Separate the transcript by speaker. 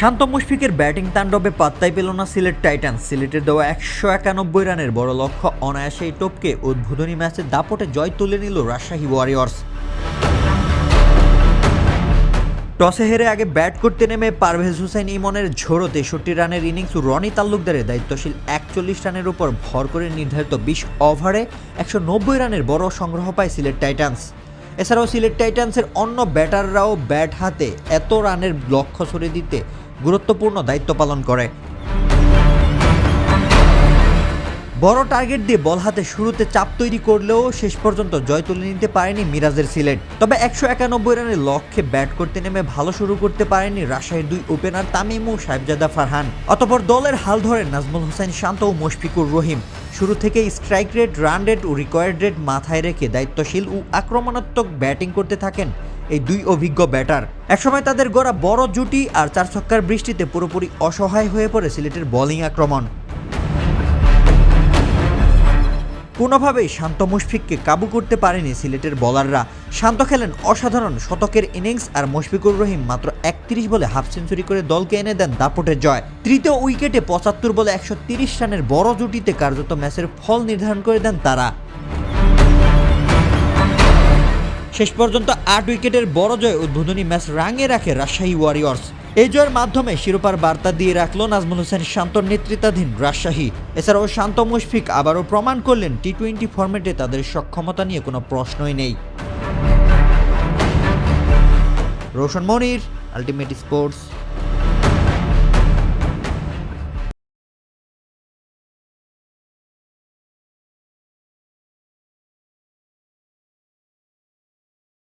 Speaker 1: শান্ত মুশফিকের batting তাণ্ডবে পাত্তাই পেল না সিলেট টাইটান্স। সিলেটের দেওয়া একশো একানব্বই রানের বড় লক্ষ্য, অনায়াসে এই টপকে উদ্বোধনী ম্যাচে দাপটে জয় তুলে নিল রাজশাহী ওয়ারিয়র্স। টসে হেরে আগে ব্যাট করতে নেমে পারভেজ হুসেন ইমনের ঝোড়ো তেষট্টি রানের ইনিংস রনি তাল্লুকদারের দায়িত্বশীল একচল্লিশ রানের উপর ভর করে নির্ধারিত বিশ ওভারে একশো নব্বই রানের বড় সংগ্রহ পায় সিলেট টাইটান্স। এছাড়াও সিলেট টাইটান্সের অন্য ব্যাটাররাও ব্যাট হাতে এত রানের লক্ষ্য ছড়ে দিতে গুরুত্বপূর্ণ দায়িত্ব পালন করে। বড় টার্গেট দিয়ে বল হাতে শুরুতে চাপ তৈরি করলেও শেষ পর্যন্ত জয় তুলে নিতে পারেনি মিরাজের সিলেট। তবে একশো একানব্বই রানের লক্ষ্যে ব্যাট করতে নেমে ভালো শুরু করতে পারেনি রাজশাহীর দুই ওপেনার তামিম ও সাহেবজাদা ফারহান। অতপর দলের হাল ধরে নাজমুল হোসেন শান্ত ও মুশফিকুর রহিম। শুরু থেকেই স্ট্রাইক রেট, রান রেট ও রিকোয়ার্ড রেট মাথায় রেখে দায়িত্বশীল ও আক্রমণাত্মক ব্যাটিং করতে থাকেন এই দুই অভিজ্ঞ ব্যাটার। একসময় তাদের গড়া বড় জুটি আর চার ছক্কার বৃষ্টিতে পুরোপুরি অসহায় হয়ে পড়ে সিলেটের বোলিং আক্রমণ। কোনোভাবেই শান্ত মুশফিককে কাবু করতে পারেনি সিলেটের বলাররা। শান্ত খেলেন অসাধারণ শতকের ইনিংস আর মুশফিকুর রহিম মাত্র একত্রিশ বলে হাফ সেঞ্চুরি করে দলকে এনে দেন দাপটের জয়। তৃতীয় উইকেটে পঁচাত্তর বলে একশো রানের বড় জুটিতে কার্যত ম্যাচের ফল নির্ধারণ করে দেন তারা। শেষ পর্যন্ত আট উইকেটের বড় জয় উদ্বোধনী ম্যাচ রাঙে রাখে রাজশাহী ওয়ারিয়র্স এই জয়ের মাধ্যমে শিরোপার বার্তা দিয়ে রাখল নাজমুল হোসেন শান্তর নেতৃত্বাধীন রাজশাহী। এছাড়াও শান্ত মুশফিক আবারও প্রমাণ করলেন টি টোয়েন্টি ফরম্যাটে তাদের সক্ষমতা নিয়ে কোনো প্রশ্নই নেই। রোশন মনির আলটিমেট স্পোর্টস